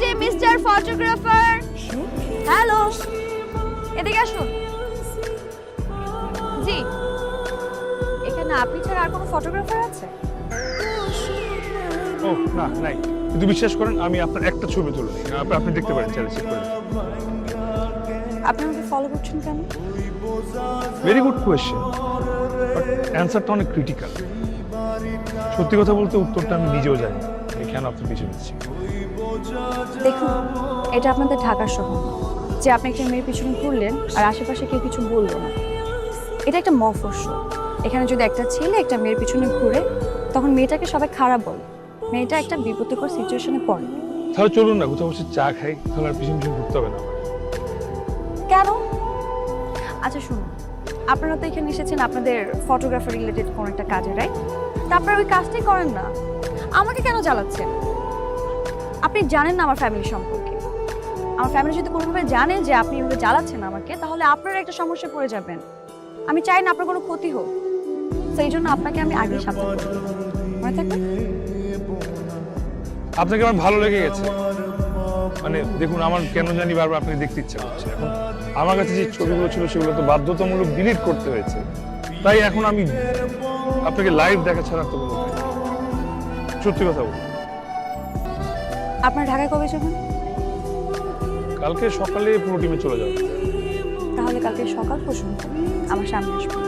যে mister photographer. Hello এদিকে আসুন। জি এখানে আপনি ছাড়া আর কোনো ফটোগ্রাফার আছে? ও না নাই। কিন্তু বিশ্বাস করেন আমি আপনার একটা ছবি তুলে নিই আপনি- দেখতে পারেন চাইলে চেক করে আপনি আমাকে ফলো করছেন কেন? ভেরি গুড কোয়েশ্চেন বাট অ্যান্সারটা অনেক ক্রিটিক্যাল সত্যি কথা বলতে উত্তরটা আমি নিজেও জানি কেন আপনার পিছনে নিচ্ছি দেখুন এটা আপনাদের ঢাকার শহর। যে আপনি একটা মেয়ের পিছনে ঘুরলেন আর আশেপাশে কেউ কিছু বলল না। এটা একটা মফস্বল। এখানে যদি একটা ছেলে একটা মেয়ের পিছনে ঘুরে তখন মেয়েটাকে সবাই খারাপ বলে। মেয়েটা একটা বিপত্তিকর সিচুয়েশনে পড়ে। তাহলে চলুন না কোথাও বসে চা খাই তাহলে আর পিছনে পিছনে ঘুরতে হবে না। কেন? আচ্ছা শুনুন। আপনারা তো এখানে এসেছেন আপনাদের ফটোগ্রাফার রিলেটেড কোন একটা কাজে রাইট তা আপনারা ওই কাজটাই করেন না। আমাকে কেন জ্বালাচ্ছেন? আপনি জানেন না আমার ফ্যামিলি সম্পর্কে। আমার ফ্যামিলি যদি কোনোভাবে জানে যে আপনি এভাবে জ্বালাচ্ছেন আমাকে, তাহলে আপনারা একটা সমস্যা পড়ে যাবেন। আমি চাই না আপনার কোনো ক্ষতি হোক। সেই জন্য আপনাকে আমি আগে সাবধান মনে আপনাকে আমার ভালো লেগে গেছে। মানে দেখুন, আমার কেন জানি বারবার আপনাকে দেখতে ইচ্ছা করছে। এখন আমার কাছে যে ছবিগুলো ছিল, সেগুলো তো বাধ্যতামূলক ডিলিট করতে হয়েছে। তাই এখন আমি আপনাকে লাইভ দেখা ছাড়া তো সত্যি কথা বলুন। আপনার ঢাকায় কবে যাবেন কালকে সকালে পুরো টিমে চলে যাব। তাহলে কালকে সকাল পর্যন্ত আমার সামনে আসবেন।